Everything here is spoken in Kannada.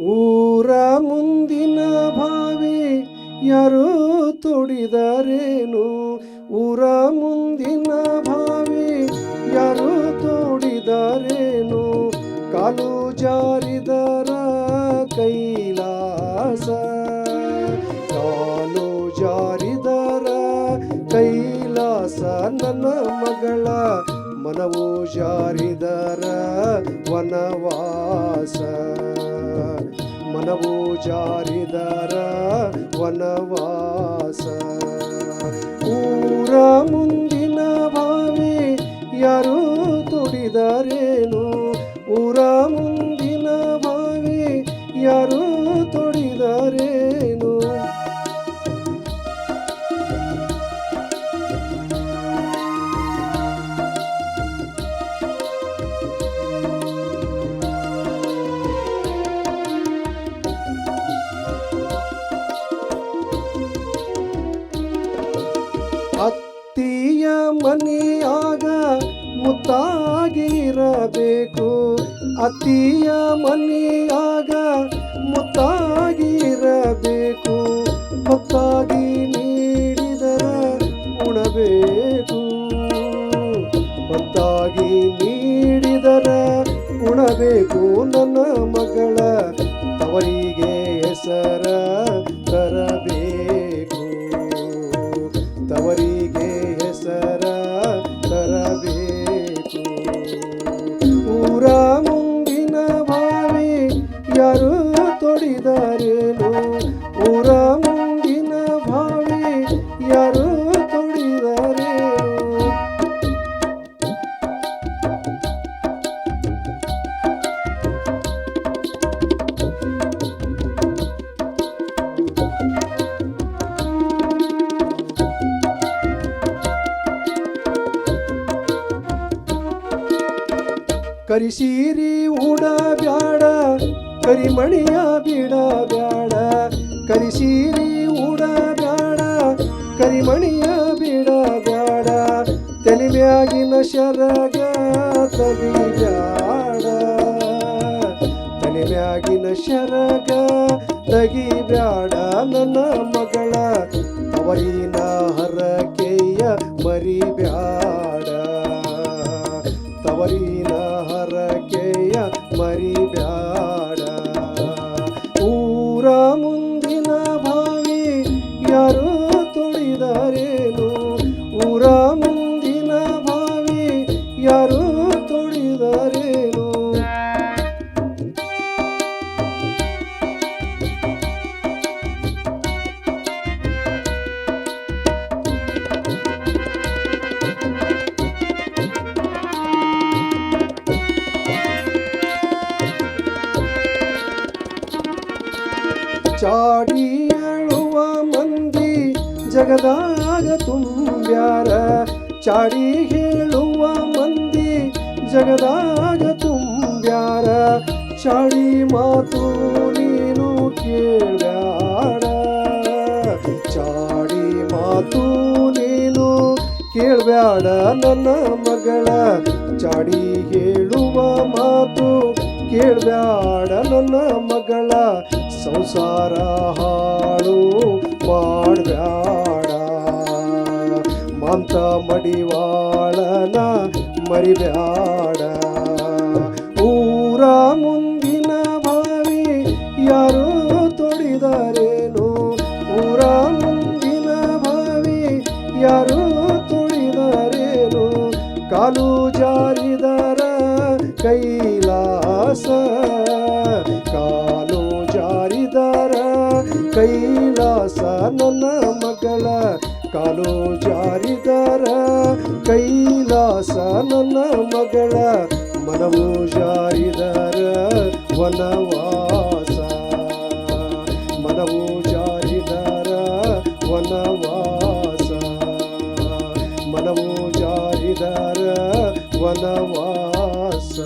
ಊರ ಮುಂದಿನ ಭಾವಿ ಯಾರು ತೋಡಿದರೇನು? ಊರ ಮುಂದಿನ ಭಾವಿ ಯಾರು ತೋಡಿದರೇನು? ಕಾಲು ಜಾರಿದರ ಕೈಲಾಸ, ಕಾಲು ಜಾರಿದರ ಕೈಲಾಸ, ನನ್ನ ಮಗಳ ಮನವು ಜಾರಿದರ ವನವಾಸ. ಮನವು ಜಾರಿದರ ವನವಾಸ. ಊರ ಮುಂದಿನ ಭಾವಿ ಯಾರು ತುಡಿದರೇನು? ಊರ ಮುಂದಿನ ಭಾವಿ ಯಾರು ಅತ್ತಿಯ ಮನೆಯಾಗ ಮುತ್ತಾಗಿರಬೇಕು. ಅತ್ತಿಯ ಮನೆಯಾಗ ಮುತ್ತಾಗಿರಬೇಕು. ಮುತ್ತಾಗಿ ನೀಡಿದರ ಉಣಬೇಕು. ಮುತ್ತಾಗಿ ನೀಡಿದರ ಉಣಬೇಕು. ನನ್ನ ಮಗಳ ತವರಿಗೆ ಹೆಸರ ಕರಿಸೀರಿ ಉಡ ಬ್ಯಾಡ, ಕರಿಮಣಿಯ ಬಿಡ ಬ್ಯಾಡ. ಕರಿಸೀರಿ ಉಡ ಬ್ಯಾಡ, ಕರಿಮಣಿಯ ಬಿಡ ಬ್ಯಾಡ. ತಲೆ ಮ್ಯಾಗಿನ ಶರಗ ತಗಿ ಬ್ಯಾಡ. ತಲೆ ಮ್ಯಾಗಿನ ಶರಗ ತಗಿ ಬ್ಯಾಡ. ನನ್ನ ಮಗಳ ಅವರಿನ ಹರಕೆಯ ಮರಿಬ್ಯಾಡ ತವರಿನ ಹರಕೆಯ ಮರಿಬ್ಯಾಡ. ಊರ ಮುಂದಿನ ಚಾಡಿ ಅಳುವ ಮಂದಿ ಜಗದಾಗ ತುಂಬ್ಯಾರ. ಚಾಡಿ ಹೇಳುವ ಮಂದಿ ಜಗದಾಗ ತುಂಬ್ಯಾರ. ಚಾಡಿ ಮಾತು ನೀನು ಕೇಳ್ಯಾಡ ಚಾಡಿ ಮಾತು ನೀನು ಕೇಳ್ಬ್ಯಾಡ ನನ್ನ ಮಗಳ. ಚಾಡಿ ಹೇಳುವ ಮಾತು ಕೇಳ್ಬ್ಯಾಡ ನನ್ನ ಮಗಳ, ಸಂಸಾರ ಹಾಳು ಮಾಡಬ್ಯಾಡ. ಮಾಂತ ಮಡಿವಾಳನ ಮರಿಬ್ಯಾಡ. ಊರ ಮುಂದಿನ ಬಾವಿ ಯಾರು ತೊಡಿದರೇನು? ಊರ ಮುಂದಿನ ಬಾವಿ ಯಾರು ತೊಡಿದರೇನು? ಕಾಲು ಜಾರಿದರ ಕೈಲಾಸ ಕಾಲು ಜಾರಿದರ, ಕೈಲಾಸ ನನ್ನ ಮಗಳ. ಕಾಲು ಜಾರಿದರ, ಕೈಲಾಸ ನನ್ನ ಮಗಳ. ಮನವು ಜಾರಿದರ, ವನವಾಸ. ಮನವು ಜಾರಿದರ, ವನವಾಸ. ಮನವು ಜಾರಿದರ, ವನವಾಸ.